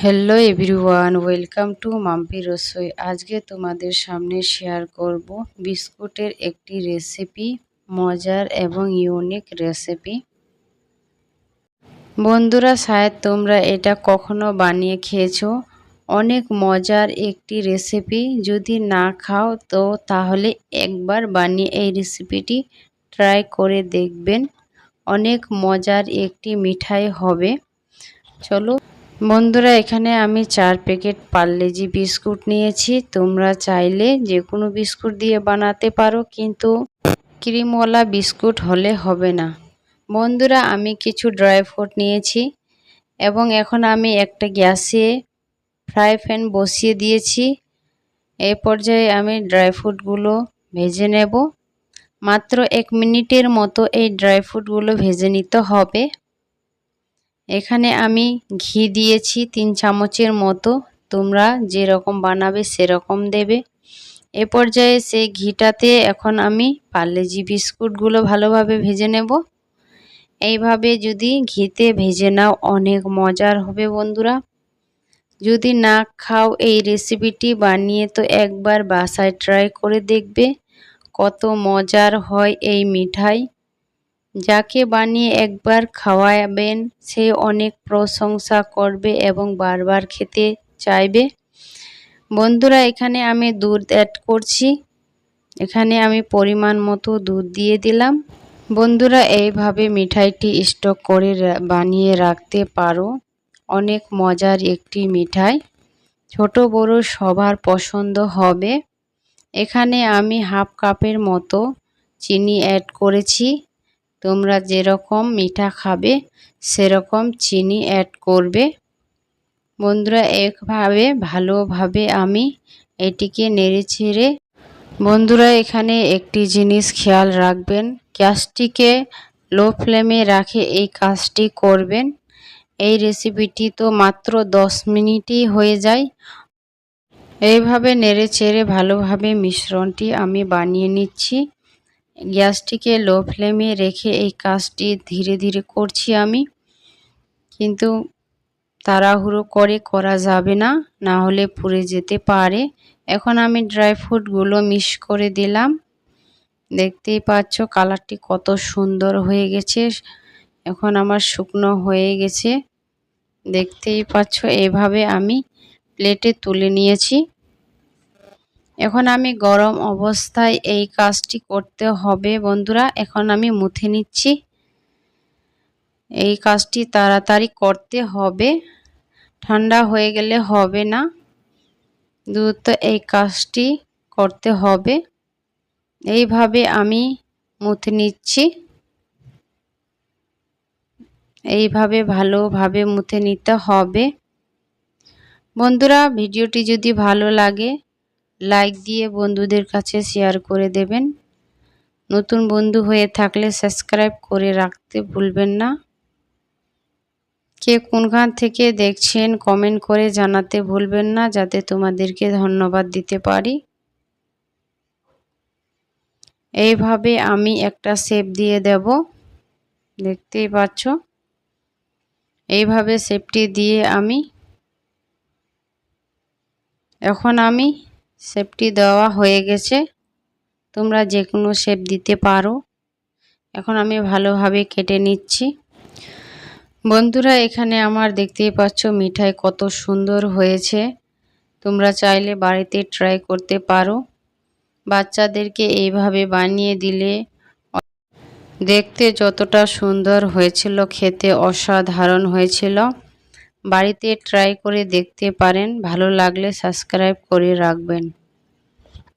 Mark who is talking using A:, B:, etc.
A: Hello everyone welcome to Mampi Rasoi আজকে তোমাদের সামনে শেয়ার করব বিস্কুটের একটি রেসিপি মজার এবং ইউনিক রেসিপি বন্ধুরা শায়দ তোমরা এটা কখনো বানিয়ে খেয়েছো? অনেক মজার একটি রেসিপি যদি না খাও, তো তাহলে একবার বানিয়ে এই রেসিপিটি ট্রাই করে দেখবেন। অনেক মজার একটি মিঠাই হবে। চলো বন্ধুরা, এখানে আমি চার প্যাকেট পার্লেজি বিস্কুট নিয়েছি। তোমরা চাইলে যে কোনো বিস্কুট দিয়ে বানাতে পারো, কিন্তু ক্রিমওয়ালা বিস্কুট হলে হবে না। বন্ধুরা, আমি কিছু ড্রাই ফ্রুট নিয়েছি এবং এখন আমি একটা গ্যাসে ফ্রাই প্যান বসিয়ে দিয়েছি। এই পর্যায়ে আমি ড্রাই ফ্রুটগুলো ভেজে নেব। মাত্র এক মিনিটের মতো এই ড্রাই ফ্রুটগুলো ভেজে নিতে হবে। এখানে আমি ঘি দিয়েছি তিন চামচের মতো। তোমরা যেরকম বানাবে সেরকম দেবে। এ পর্যায়ে সেই ঘিটাতে এখন আমি পার্লেজি বিস্কুটগুলো ভালোভাবে ভেজে নেব। এইভাবে যদি ঘিতে ভেজে নাও, অনেক মজার হবে বন্ধুরা। যদি না খাও এই রেসিপিটি বানিয়ে তো একবার বাসায় ট্রাই করে দেখবে। কত মজার হয় এই মিঠাই। যাকে বানিয়ে একবার খাওয়াবেন, সে অনেক প্রশংসা করবে এবং বারবার খেতে চাইবে। বন্ধুরা, এখানে আমি দুধ অ্যাড করছি। এখানে আমি পরিমাণ মতো দুধ দিয়ে দিলাম। বন্ধুরা, এইভাবে মিঠাইটি স্টক করে বানিয়ে রাখতে পারো। অনেক মজার একটি মিঠাই। ছোট, বড়, সবার পছন্দ হবে। এখানে আমি হাফ কাপের মতো চিনি অ্যাড করেছি। তোমরা যেরকম মিঠা খাবে, সেরকম চিনি অ্যাড করবে। বন্ধুরা, একভাবে, ভালোভাবে আমি এটিকে নেড়ে ছেড়ে, বন্ধুরা, এখানে একটি জিনিস খেয়াল রাখবেন। গ্যাসটিকে লো ফ্লেমে রাখে এই কাজটি করবেন। এই রেসিপিটি তো মাত্র দশ মিনিটই হয়ে যায়। এইভাবে নেড়ে চেড়ে ভালোভাবে মিশ্রণটি আমি বানিয়ে নিচ্ছি। গ্যাসটিকে লো ফ্লেমে রেখে এই কাজটি ধীরে ধীরে করছি আমি। কিন্তু তাড়াহুড়ো করে করা যাবে না না হলে পুড়ে যেতে পারে। এখন আমি ড্রাই ফ্রুটগুলো মিক্স করে দিলাম। দেখতেই পাচ্ছ কালারটি কত সুন্দর হয়ে গেছে। এখন আমার শুকনো হয়ে গেছে। দেখতেই পাচ্ছ এভাবে আমি প্লেটে তুলে নিয়েছি। এখন আমি গরম অবস্থায় এই কাজটি করতে হবে, বন্ধুরা। এখন আমি মুথে নিচ্ছি। এই কাজটি তাড়াতাড়ি করতে হবে। ঠান্ডা হয়ে গেলে হবে না। দ্রুত এই কাজটি করতে হবে। এইভাবে আমি মুথে নিচ্ছি। এইভাবে ভালোভাবে মুথে নিতে হবে। বন্ধুরা, ভিডিওটি যদি ভালো লাগে লাইক দিয়ে বন্ধুদের কাছে শেয়ার করে দেবেন। নতুন বন্ধু হয়ে থাকলে সাবস্ক্রাইব করে রাখতে ভুলবেন না। কে কোনখান থেকে দেখছেন কমেন্ট করে জানাতে ভুলবেন না, যাতে তোমাদেরকে ধন্যবাদ দিতে পারি। এইভাবে আমি একটা শেপ দিয়ে দেব। দেখতেই পাচ্ছ? এইভাবে শেপটি দিয়ে আমি, এখন আমি শেপটি দেওয়া হয়ে গেছে। তোমরা যে কোনো শেপ দিতে পারো। এখন আমি ভালোভাবে কেটে নিচ্ছি। বন্ধুরা, এখানে আমার দেখতেই পাচ্ছ মিঠাই কত সুন্দর হয়েছে। তোমরা চাইলে বাড়িতে ট্রাই করতে পারো। বাচ্চাদেরকে এইভাবে বানিয়ে দিলে দেখতে যতটা সুন্দর হয়েছিল, খেতে অসাধারণ হয়েছিল। বাড়িতে ট্রাই করে দেখতে পারেন। ভালো লাগলে সাবস্ক্রাইব করে রাখবেন।